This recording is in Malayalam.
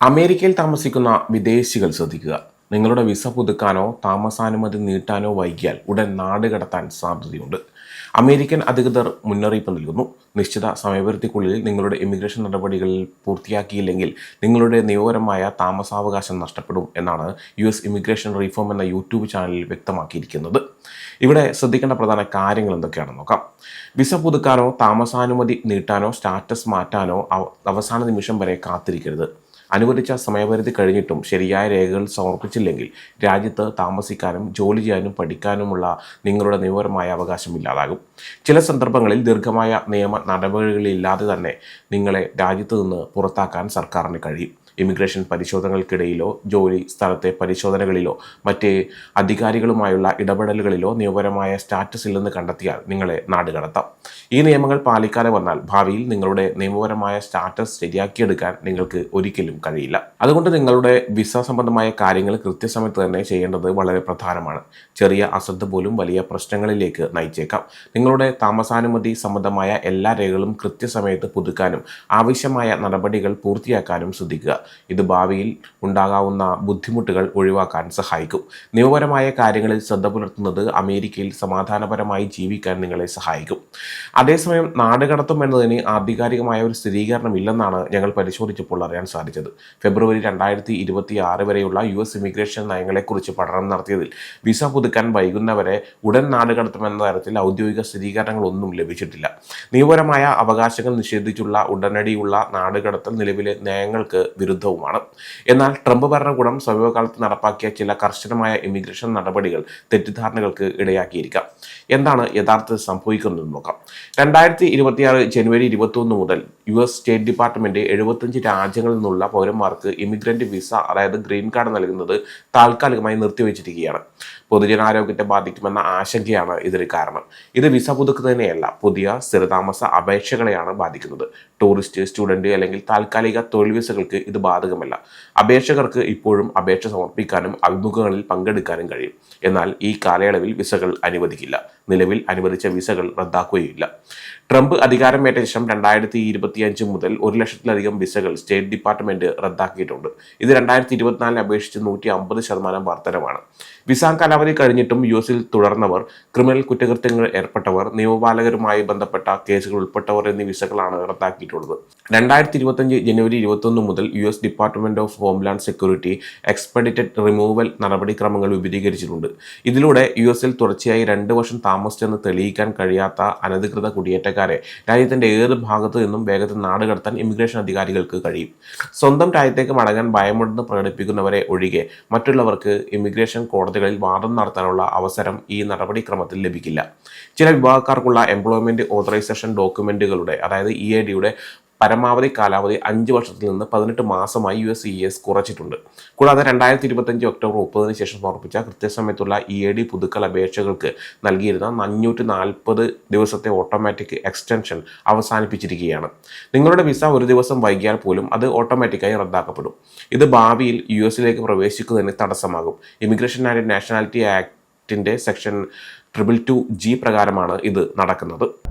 അമേരിക്കയിൽ താമസിക്കുന്ന വിദേശികൾ ശ്രദ്ധിക്കുക. നിങ്ങളുടെ വിസ പുതുക്കാനോ താമസാനുമതി നീട്ടാനോ വൈകിയാൽ ഉടൻ നാട് കടത്താൻ സാധ്യതയുണ്ട്. അമേരിക്കൻ അധികൃതർ മുന്നറിയിപ്പ് നൽകുന്നു. നിശ്ചിത സമയപരിധിക്കുള്ളിൽ നിങ്ങളുടെ ഇമിഗ്രേഷൻ നടപടികൾ പൂർത്തിയാക്കിയില്ലെങ്കിൽ നിങ്ങളുടെ നിയമപരമായ താമസാവകാശം നഷ്ടപ്പെടും എന്നാണ് യു എസ് ഇമിഗ്രേഷൻ റീഫോം എന്ന യൂട്യൂബ് ചാനലിൽ വ്യക്തമാക്കിയിരിക്കുന്നത്. ഇവിടെ ശ്രദ്ധിക്കേണ്ട പ്രധാന കാര്യങ്ങൾ എന്തൊക്കെയാണെന്ന് നോക്കാം. വിസ പുതുക്കാനോ താമസാനുമതി നീട്ടാനോ സ്റ്റാറ്റസ് മാറ്റാനോ അവസാന നിമിഷം വരെ കാത്തിരിക്കരുത്. അനുവദിച്ച സമയപരിധി കഴിഞ്ഞിട്ടും ശരിയായ രേഖകൾ സമർപ്പിച്ചില്ലെങ്കിൽ രാജ്യത്ത് താമസിക്കാനും ജോലി ചെയ്യാനും പഠിക്കാനുമുള്ള നിങ്ങളുടെ നിയമപരമായ അവകാശം ഇല്ലാതാകും. ചില സന്ദർഭങ്ങളിൽ ദീർഘമായ നിയമ നടപടികളില്ലാതെ തന്നെ നിങ്ങളെ രാജ്യത്ത് നിന്ന് പുറത്താക്കാൻ സർക്കാരിന് കഴിയും. ഇമിഗ്രേഷൻ പരിശോധനകൾക്കിടയിലോ ജോലി സ്ഥലത്തെ പരിശോധനകളിലോ മറ്റ് അധികാരികളുമായുള്ള ഇടപെടലുകളിലോ നിയമപരമായ സ്റ്റാറ്റസ് ഇല്ലെന്ന് കണ്ടെത്തിയാൽ നിങ്ങളെ നാടുകടത്താം ഈ നിയമങ്ങൾ പാലിക്കാതെ വന്നാൽ ഭാവിയിൽ നിങ്ങളുടെ നിയമപരമായ സ്റ്റാറ്റസ് ശരിയാക്കിയെടുക്കാൻ നിങ്ങൾക്ക് ഒരിക്കലും കഴിയില്ല. അതുകൊണ്ട് നിങ്ങളുടെ വിസ സംബന്ധമായ കാര്യങ്ങൾ കൃത്യസമയത്ത് തന്നെ ചെയ്യേണ്ടത് വളരെ പ്രധാനമാണ്. ചെറിയ അശ്രദ്ധ പോലും വലിയ പ്രശ്നങ്ങളിലേക്ക് നയിച്ചേക്കാം. നിങ്ങളുടെ താമസാനുമതി സംബന്ധമായ എല്ലാ രേഖകളും കൃത്യസമയത്ത് പുതുക്കാനും ആവശ്യമായ നടപടികൾ പൂർത്തിയാക്കാനും ശ്രദ്ധിക്കുക. ഇത് ഭാവിയിൽ ഉണ്ടാകാവുന്ന ബുദ്ധിമുട്ടുകൾ ഒഴിവാക്കാൻ സഹായിക്കും. നിയമപരമായ കാര്യങ്ങളിൽ ശ്രദ്ധ പുലർത്തുന്നത് അമേരിക്കയിൽ സമാധാനപരമായി ജീവിക്കാൻ നിങ്ങളെ സഹായിക്കും. അതേസമയം നാടുകടത്തും എന്നതിന് ആധികാരികമായ ഒരു സ്ഥിരീകരണം ഇല്ലെന്നാണ് ഞങ്ങൾ പരിശോധിച്ചപ്പോൾ അറിയാൻ സാധിച്ചത്. ഫെബ്രുവരി രണ്ടായിരത്തി ഇരുപത്തി ആറ് വരെയുള്ള യു എസ് ഇമിഗ്രേഷൻ നയങ്ങളെക്കുറിച്ച് പഠനം നടത്തിയതിൽ വിസ പുതുക്കാൻ വൈകുന്നവരെ ഉടൻ നാടുകടത്തുമെന്ന തരത്തിൽ ഔദ്യോഗിക സ്ഥിരീകരണങ്ങളൊന്നും ലഭിച്ചിട്ടില്ല. നിയമപരമായ അവകാശങ്ങൾ നിഷേധിച്ചുള്ള ഉടനടിയുള്ള നാടുകടത്തൽ നിലവിലെ നയങ്ങൾക്ക് വിരുദ്ധവുമാണ് എന്നാൽ ട്രംപ് ഭരണകൂടം സമീപകാലത്ത് നടപ്പാക്കിയ ചില കർശനമായ ഇമിഗ്രേഷൻ നടപടികൾ തെറ്റിദ്ധാരണകൾക്ക് ഇടയാക്കിയിരിക്കാം. എന്താണ് യഥാർത്ഥത്തിൽ സംഭവിക്കുന്നതെന്ന് നോക്കാം. രണ്ടായിരത്തി ഇരുപത്തിയാറ് ജനുവരി ഇരുപത്തിയൊന്ന് മുതൽ യു എസ് സ്റ്റേറ്റ് ഡിപ്പാർട്ട്മെന്റ് എഴുപത്തഞ്ച് രാജ്യങ്ങളിൽ നിന്നുള്ള പൗരന്മാർക്ക് ഇമിഗ്രന്റ് വിസ അതായത് ഗ്രീൻ കാർഡ് നൽകുന്നത് താൽക്കാലികമായി നിർത്തിവെച്ചിരിക്കുകയാണ്. പൊതുജനാരോഗ്യത്തെ ബാധിക്കുമെന്ന ആശങ്കയാണ് ഇതിന് കാരണം. ഇത് വിസ പുതുക്കുന്നതിനെയല്ല പുതിയ സ്ഥിരതാമസ അപേക്ഷകളെയാണ് ബാധിക്കുന്നത്. ടൂറിസ്റ്റ് സ്റ്റുഡന്റ് അല്ലെങ്കിൽ താൽക്കാലിക തൊഴിൽ വിസകൾക്ക് ഇത് ബാധകമല്ല. അപേക്ഷകർക്ക് ഇപ്പോഴും അപേക്ഷ സമർപ്പിക്കാനും അഭിമുഖങ്ങളിൽ പങ്കെടുക്കാനും കഴിയും. എന്നാൽ ഈ കാലയളവിൽ വിസകൾ അനുവദിക്കില്ല. നിലവിൽ അനുവദിച്ച വിസകൾ റദ്ദാക്കുകയില്ല. ട്രംപ് അധികാരമേറ്റ ശേഷം രണ്ടായിരത്തി ഇരുപത്തിയഞ്ച് മുതൽ ഒരു ലക്ഷത്തിലധികം വിസകൾ സ്റ്റേറ്റ് ഡിപ്പാർട്ട്മെന്റ് റദ്ദാക്കിയിട്ടുണ്ട്. ഇത് രണ്ടായിരത്തി ഇരുപത്തിനാലിനെ അപേക്ഷിച്ച് നൂറ്റി അമ്പത് ശതമാനം വർധനമാണ് വിസ കാലാവധി കഴിഞ്ഞിട്ടും യു എസിൽ തുടർന്നവർ ക്രിമിനൽ കുറ്റകൃത്യങ്ങൾ ഏർപ്പെട്ടവർ നിയമപാലകരുമായി ബന്ധപ്പെട്ട കേസുകൾ ഉൾപ്പെട്ടവർ എന്നീ വിസകളാണ് റദ്ദാക്കിയിട്ടുള്ളത്. രണ്ടായിരത്തി ഇരുപത്തഞ്ച് ജനുവരി ഇരുപത്തൊന്ന് മുതൽ U S department of homeland security expedited removal നടപടിക്രമങ്ങൾ വിപുലീകരിച്ചിട്ടുണ്ട്. ഇതിലൂടെ യു എസിൽ തുടർച്ചയായി രണ്ട് വർഷം താമസിച്ചെന്ന് തെളിയിക്കാൻ കഴിയാത്ത അനധികൃത കുടിയേറ്റക്കാരെ രാജ്യത്തിന്റെ ഏത് ഭാഗത്തു നിന്നും വേഗത്തിൽ നാടുകടത്താൻ ഇമിഗ്രേഷൻ അധികാരികൾക്ക് കഴിയും. സ്വന്തം രാജ്യത്തേക്ക് മടങ്ങാൻ ഭയമുണ്ടെന്ന് പ്രകടിപ്പിക്കുന്നവരെ ഒഴികെ മറ്റുള്ളവർക്ക് ഇമിഗ്രേഷൻ കോടതികളിൽ വാദം നടത്താനുള്ള അവസരം ഈ നടപടിക്രമത്തിൽ ലഭിക്കില്ല. ചില വിഭാഗക്കാർക്കുള്ള എംപ്ലോയ്മെന്റ് ഓതറൈസേഷൻ ഡോക്യുമെന്റുകളുടെ അതായത് ഇ എ ഡിയുടെ പരമാവധി കാലാവധി അഞ്ച് വർഷത്തിൽ നിന്ന് പതിനെട്ട് മാസമായി യു എസ് ഇ എസ് കുറച്ചിട്ടുണ്ട്. കൂടാതെ രണ്ടായിരത്തി ഇരുപത്തഞ്ച് ഒക്ടോബർ മുപ്പതിന് ശേഷം സമർപ്പിച്ച കൃത്യസമയത്തുള്ള ഇ എ ഡി പുതുക്കൽ അപേക്ഷകൾക്ക് നൽകിയിരുന്ന അഞ്ഞൂറ്റി നാൽപ്പത് ദിവസത്തെ ഓട്ടോമാറ്റിക് എക്സ്റ്റൻഷൻ അവസാനിപ്പിച്ചിരിക്കുകയാണ്. നിങ്ങളുടെ വിസ ഒരു ദിവസം വൈകിയാൽ പോലും അത് ഓട്ടോമാറ്റിക്കായി റദ്ദാക്കപ്പെടും. ഇത് ഭാവിയിൽ യു എസിലേക്ക് പ്രവേശിക്കുന്നതിന് തടസ്സമാകും. ഇമിഗ്രേഷൻ ആൻഡ് നാഷണാലിറ്റി ആക്ടിന്റെ സെക്ഷൻ ട്രിപ്പിൾ ടു ജി പ്രകാരമാണ് ഇത് നടക്കുന്നത്.